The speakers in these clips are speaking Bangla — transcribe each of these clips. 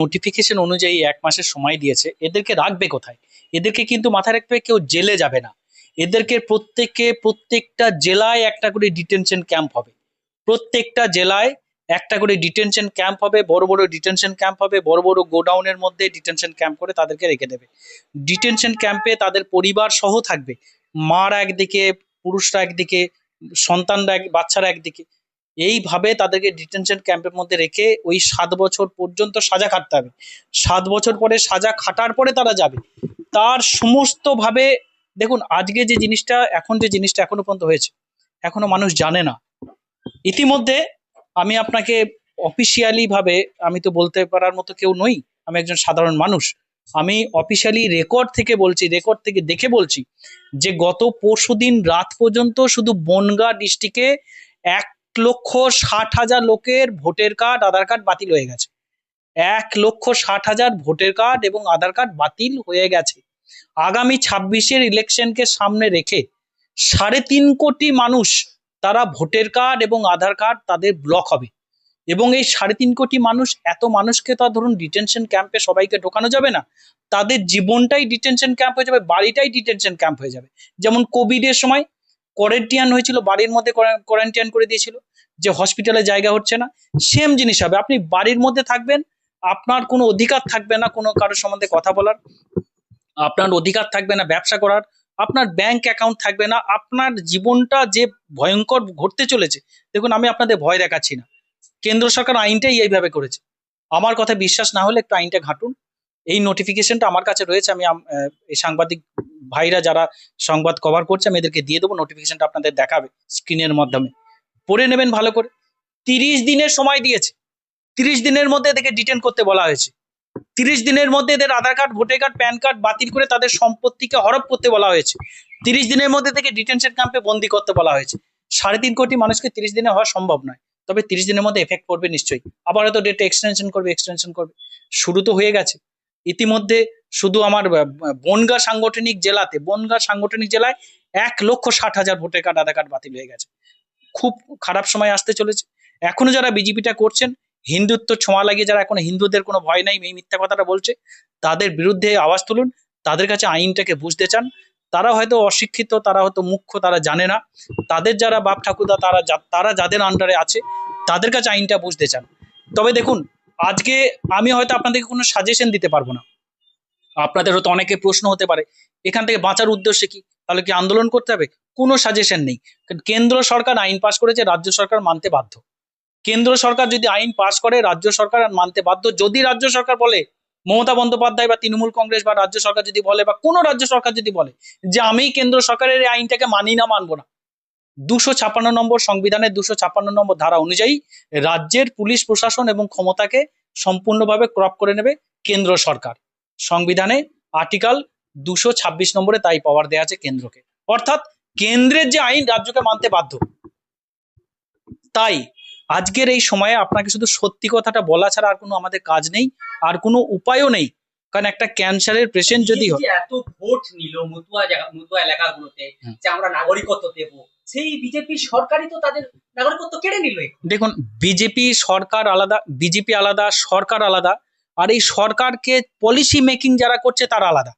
নোটিফিকেশন অনুযায়ী এক মাসের সময় দিয়েছে। এদেরকে রাখবে কোথায়? এদেরকে কিন্তু মাথায় রাখবে কেউ জেলে যাবে না। এদেরকে প্রত্যেককে, প্রত্যেকটা জেলায় একটা করে ডিটেনশন ক্যাম্প হবে। প্রত্যেকটা জেলায় একটা করে ডিটেনশন ক্যাম্প হবে, বড় বড় ডিটেনশন ক্যাম্প হবে, বড় বড় গোডাউনের মধ্যে ডিটেনশন ক্যাম্প করে তাদেরকে রেখে দেবে। ডিটেনশন ক্যাম্পে তাদের পরিবার সহ থাকবে। মারা একদিকে, পুরুষরা একদিকে, সন্তানরা এক, বাচ্চারা একদিকে। এইভাবে তাদেরকে ডিটেনশন ক্যাম্পের মধ্যে রেখে ওই সাত বছর পর্যন্ত সাজা খাটতে হবে। সাত বছর পরে সাজা খাটার পরে তারা যাবে। তার সমস্ত ভাবে দেখুন, আজকে যে জিনিসটা, এখন যে জিনিসটা এখনও পর্যন্ত হয়েছে, এখনও মানুষ জানে না। ইতিমধ্যে আমি আপনাকে অফিসিয়ালি ভাবে, আমি তো বলতে পারার মতো কেউ নই, আমি একজন সাধারণ মানুষ। আমি অফিসিয়ালি রেকর্ড থেকে বলছি রেকর্ড থেকে দেখে বলছি যে গত পরশুদিন রাত পর্যন্ত শুধু বনগাঁ ডিস্ট্রিক্টে এক লক্ষ ষাট হাজার লোকের ভোটের কার্ড, আধার কার্ড বাতিল হয়ে গেছে। এক লক্ষ ষাট হাজার ভোটের কার্ড এবং আধার কার্ড বাতিল হয়ে গেছে। আগামী ছাব্বিশের ইলেকশনকে সামনে রেখে সাড়ে তিন কোটি মানুষ তারা ভোটের কার্ড এবং আধার কার্ড তাদের ব্লক হবে। এবং এই সাড়ে তিন কোটি মানুষ, এত মানুষকে তো ধরুন ডিটেনশন ক্যাম্পে সবাইকে ঢোকানো যাবে না। তাদের জীবনটাই ডিটেনশন ক্যাম্প হয়ে যাবে, বাড়িটাই ডিটেনশন ক্যাম্প হয়ে যাবে। যেমন কোভিডের সময় কোয়ারেন্টিয়ান হয়েছিল, বাড়ির মধ্যে কোয়ারেন্টাইন করে দিয়েছিল। যে হসপিটালে জায়গা হচ্ছে না সেম জিনিস হবে। আপনি বাড়ির মধ্যে থাকবেন, আপনার কোনো অধিকার থাকবে না কোনো কারোর সম্বন্ধে কথা বলার, আপনার অধিকার থাকবে না ব্যবসা করার, আপনার ব্যাংক অ্যাকাউন্ট থাকবে না, আপনার জীবনটা যে ভয়ঙ্কর ঘটতে চলেছে, দেখুন আমি আপনাদের ভয় দেখাচ্ছি না। কেন্দ্র সরকার আইনটাই এইভাবে করেছে। আমার কথা বিশ্বাস না হলে একটু আইনটা ঘাটুন। এই নোটিফিকেশনটা আমার কাছে রয়েছে, আমি এই সাংবাদিক ভাইরা যারা সংবাদ কভার করছে, আমি এদেরকে দিয়ে দেবো নোটিফিকেশনটা আপনাদের দেখাবে স্ক্রিনের মাধ্যমে। পড়ে নেবেন ভালো করে। তিরিশ দিনের সময় দিয়েছে। তিরিশ দিনের মধ্যে এদেরকে ডিটেন করতে বলা হয়েছে। তিরিশ দিনের মধ্যে এদের Aadhaar card, voter card, PAN card বাতিল করে তাদের সম্পত্তিকে হরপ করতে বলা হয়েছে। তিরিশ দিনের মধ্যে থেকে ডিটেনশন ক্যাম্পে বন্দি করতে বলা হয়েছে। সাড়ে তিন কোটি মানুষকে তিরিশ দিনে হওয়া সম্ভব নয়। তবে তিরিশ দিনের মধ্যে এফেক্ট পড়বে নিশ্চয়ই। আবার হয়তো ডেট এক্সটেনশন করবে এক্সটেনশন করবে। শুরু তো হয়ে গেছে। ইতিমধ্যে শুধু আমার বনগাঁ সাংগঠনিক জেলাতে, বনগাঁ সাংগঠনিক জেলায় এক লক্ষ ষাট হাজার ভোটার কার্ড, আধার কার্ড বাতিল হয়ে গেছে। খুব খারাপ সময় আসতে চলেছে। এখনও যারা বিজেপিটা করছেন, হিন্দুত্ব ছোঁয়া লাগিয়ে যারা এখন হিন্দুদের কোনো ভয় নাই, এই মিথ্যা কথাটা বলছে, তাদের বিরুদ্ধে আওয়াজ তুলুন, তাদের কাছে আইনটাকে বুঝতে চান। তারা হয়তো অশিক্ষিত, তারা হয়তো মুখ্য তারা জানে না। তাদের যারা বাপ ঠাকুরদা, তারা তারা যাদের আন্ডারে আছে, তাদের কাছে আইনটা বুঝতে চান। তবে দেখুন, আজকে আমি হয়তো আপনাদেরকে কোনো সাজেশন দিতে পারব না। আপনাদের হয়তো অনেকে প্রশ্ন হতে পারে, এখান থেকে বাঁচার উদ্দেশ্যে কি? তাহলে কি আন্দোলন করতে হবে? কোনো সাজেশন নেই। কেন্দ্র সরকার আইন পাশ করেছে, রাজ্য সরকার মানতে বাধ্য। কেন্দ্র সরকার যদি আইন পাশ করে, রাজ্য সরকার মানতে বাধ্য। যদি রাজ্য সরকার বলে, মমতা বন্দ্যোপাধ্যায় বা তৃণমূল কংগ্রেস বা রাজ্য সরকার যদি বলে বা কোনো রাজ্য সরকার যদি বলে যে আমি কেন্দ্র সরকারের এই আইনটাকে মানি না, মানবো না। দুশো ছাপ্পান্ন নম্বর সংবিধানের দুশো ছাপ্পান্ন নম্বর ধারা অনুযায়ী রাজ্যের পুলিশ প্রশাসন এবং ক্ষমতাকে সম্পূর্ণভাবে ক্রপ করে নেবে কেন্দ্র সরকার। সংবিধানে আর্টিকেল দুশো ছাব্বিশ নম্বরে তাই পাওয়ার দেওয়া আছে কেন্দ্রকে। অর্থাৎ কেন্দ্রের যে আইন রাজ্যকে মানতে বাধ্য। তাই আজকের এই সময়ে আপনাকে শুধু সত্যি কথাটা বলা ছাড়া আর কোনো আমাদের কাজ নেই আর কোনো উপায়ও নেই। কারণ একটা ক্যান্সারের পেশেন্ট যদি হয় এত ভোট নিল মতুয়া জায়গা মতুয়া এলাকাগুলোতে যে আমরা নাগরিকত্ব দেব সেই বিজেপি সরকারই তো তাদের নাগরিকত্ব কেড়ে নিল দেখুন বিজেপি সরকার আলাদা বিজেপি আলাদা সরকার আলাদা আর এই সরকারকে পলিসি মেকিং যারা করছে তারা আলাদা।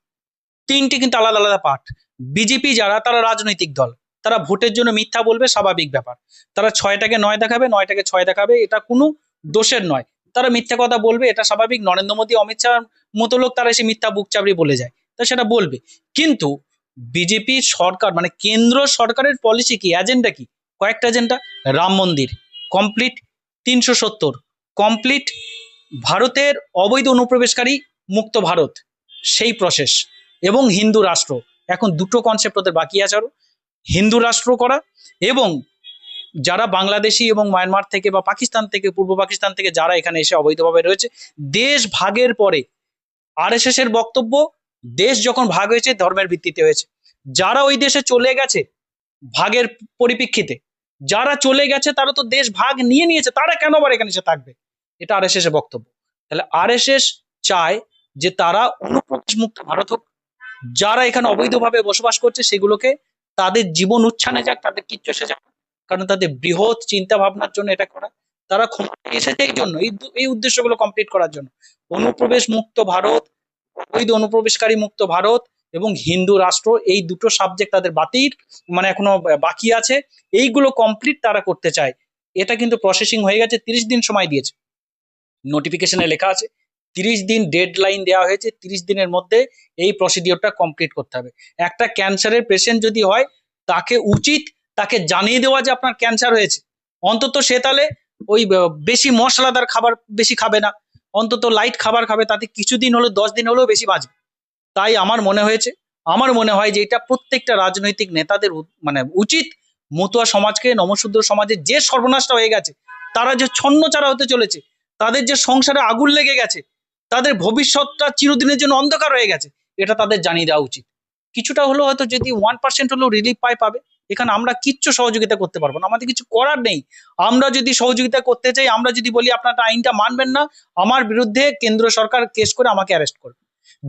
তিনটি কিন্তু আলাদা আলাদা পার্ট বিজেপি যারা, তারা রাজনৈতিক দল। তারা ভোটের জন্য মিথ্যা বলবে, স্বাভাবিক ব্যাপার। তারা ছয়টাকে নয় দেখাবে, নয়টাকে ছয় দেখাবে, এটা কোনো দোষের নয়। তারা মিথ্যা কথা বলবে, এটা স্বাভাবিক। নরেন্দ্র মোদী, অমিত শাহ মতো লোক, তারা এসে মিথ্যা বুক চাবড়ি বলে যায়। তা সেটা বলবে। কিন্তু বিজেপি সরকার মানে কেন্দ্র সরকারের পলিসি কি? এজেন্ডা কি? কয়েকটা এজেন্ডা রাম মন্দির কমপ্লিট তিনশো সত্তর। কমপ্লিট ভারতের অবৈধ অনুপ্রবেশকারী মুক্ত ভারত। সেই প্রসেস এবং হিন্দু রাষ্ট্র। এখন দুটো কনসেপ্ট ওদের বাকি আছে আরও। হিন্দু রাষ্ট্র করা এবং যারা বাংলাদেশি এবং মায়ানমার থেকে বা পাকিস্তান থেকে, পূর্ব পাকিস্তান থেকে যারা এখানে এসে অবৈধভাবে রয়েছে, দেশ ভাগের পরে আরএসএস এর বক্তব্য, দেশ যখন ভাগ হয়েছে, ধর্মের ভিত্তিতে হয়েছে। যারা ওই দেশে চলে গেছে, ভাগের পরিপ্রেক্ষিতে, যারা চলে গেছে, তারা তো দেশ ভাগ নিয়ে নিয়েছে, তারা কেন আবার এখানে এসে থাকবে? এটা আরএসএস এর বক্তব্য। তাহলে আরএসএস চায় যে তারা অনুপ্রবেশ মুক্ত ভারত হোক যারা এখানে অবৈধভাবে বসবাস করছে, সেগুলোকে তাদের জীবন উচ্ছানে যাক, তাদের কিচ্ছু এসে যাক। কারণ তাদের বৃহৎ চিন্তা ভাবনার জন্য এটা করা। তারা এসেছে এই জন্য, এই উদ্দেশ্যগুলো কমপ্লিট করার জন্য। অনুপ্রবেশ মুক্ত ভারত বৈধ অনুপ্রবেশকারী মুক্ত ভারত এবং হিন্দু রাষ্ট্র, এই দুটো সাবজেক্ট তাদের বাতিল মানে এখনও বাকি আছে। এইগুলো কমপ্লিট তারা করতে চায়। এটা কিন্তু প্রসেসিং হয়ে গেছে, তিরিশ দিন সময় দিয়েছে। নোটিফিকেশনে লেখা আছে। তিরিশ দিন ডেড লাইন দেওয়া হয়েছে, তিরিশ দিনের মধ্যে এই প্রসিডিওরটা কমপ্লিট করতে হবে। একটা ক্যান্সারের পেশেন্ট যদি হয়, তাকে উচিত তাকে জানিয়ে দেওয়া যে আপনার ক্যান্সার হয়েছে। অন্তত সে তাহলে ওই বেশি মশলাদার খাবার বেশি খাবে না। অন্তত লাইট খাবার খাবে, তাতে কিছুদিন হলো, দশ দিন হলেও বেশি বাঁচবে। তাই আমার মনে হয়েছে, আমার মনে হয় যে এটা প্রত্যেকটা রাজনৈতিক নেতাদের মানে উচিত মতুয়া সমাজকে নমশূদ্র সমাজে যে সর্বনাশটা হয়ে গেছে, তারা যে ছন্নচারা হতে চলেছে, তাদের যে সংসারে আগুন লেগে গেছে তাদের ভবিষ্যৎটা চিরদিনের জন্য অন্ধকার হয়ে গেছে। এটা তাদের জানিয়ে দেওয়া উচিত। কিছুটা হলেও হয়তো যদি ওয়ান পার্সেন্ট হলেও রিলিফ পায়, পাবে। এখানে আমরা কিচ্ছু সহযোগিতা করতে পারব না। আমাদের কিছু করার নেই। আমরা যদি সহযোগিতা করতে চাই, আমরা যদি বলি, আপনারা আইনটা মানবেন না, আমার বিরুদ্ধে কেন্দ্র সরকার কেস করে আমাকে অ্যারেস্ট করবে।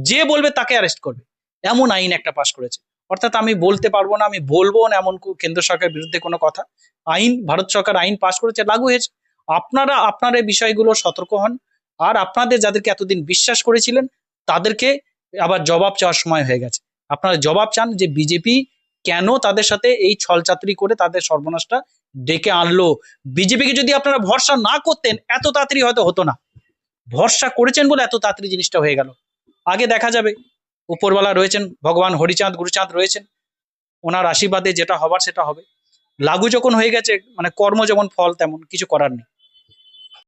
যে বলবে, তাকে অ্যারেস্ট করবে। এমন আইন একটা পাশ করেছে। অর্থাৎ আমি বলতে পারব না, আমি বলব না, এমন কেন্দ্র সরকারের বিরুদ্ধে কোনো কথা। আইন, ভারত সরকার আইন পাশ করেছে, লাগু হয়েছে। আপনারা, আপনার এই বিষয়গুলো সতর্ক হন। আর আপনাদের যাদেরকে এতদিন বিশ্বাস করেছিলেন, তাদেরকে আবার জবাব চাওয়ার সময় হয়ে গেছে। আপনারা জবাব চান যে বিজেপি কেন তাদের সাথে এই ছলচাতুরি করে তাদের সর্বনাশটা ডেকে আনলো? বিজেপিকে যদি আপনারা ভরসা না করতেন, এত তাড়াতাড়ি হয়তো হতো না। ভরসা করেছেন বলে এত তাড়াতাড়ি জিনিসটা হয়ে গেল। আগে দেখা যাবে, উপরওয়ালা রয়েছেন, ভগবান হরিচাঁদ, গুরুচাঁদ রয়েছেন। ওনার আশীর্বাদে যেটা হবার সেটা হবে। লাগু যখন হয়ে গেছে মানে কর্ম যেমন ফল, তেমন কিছু করার নেই।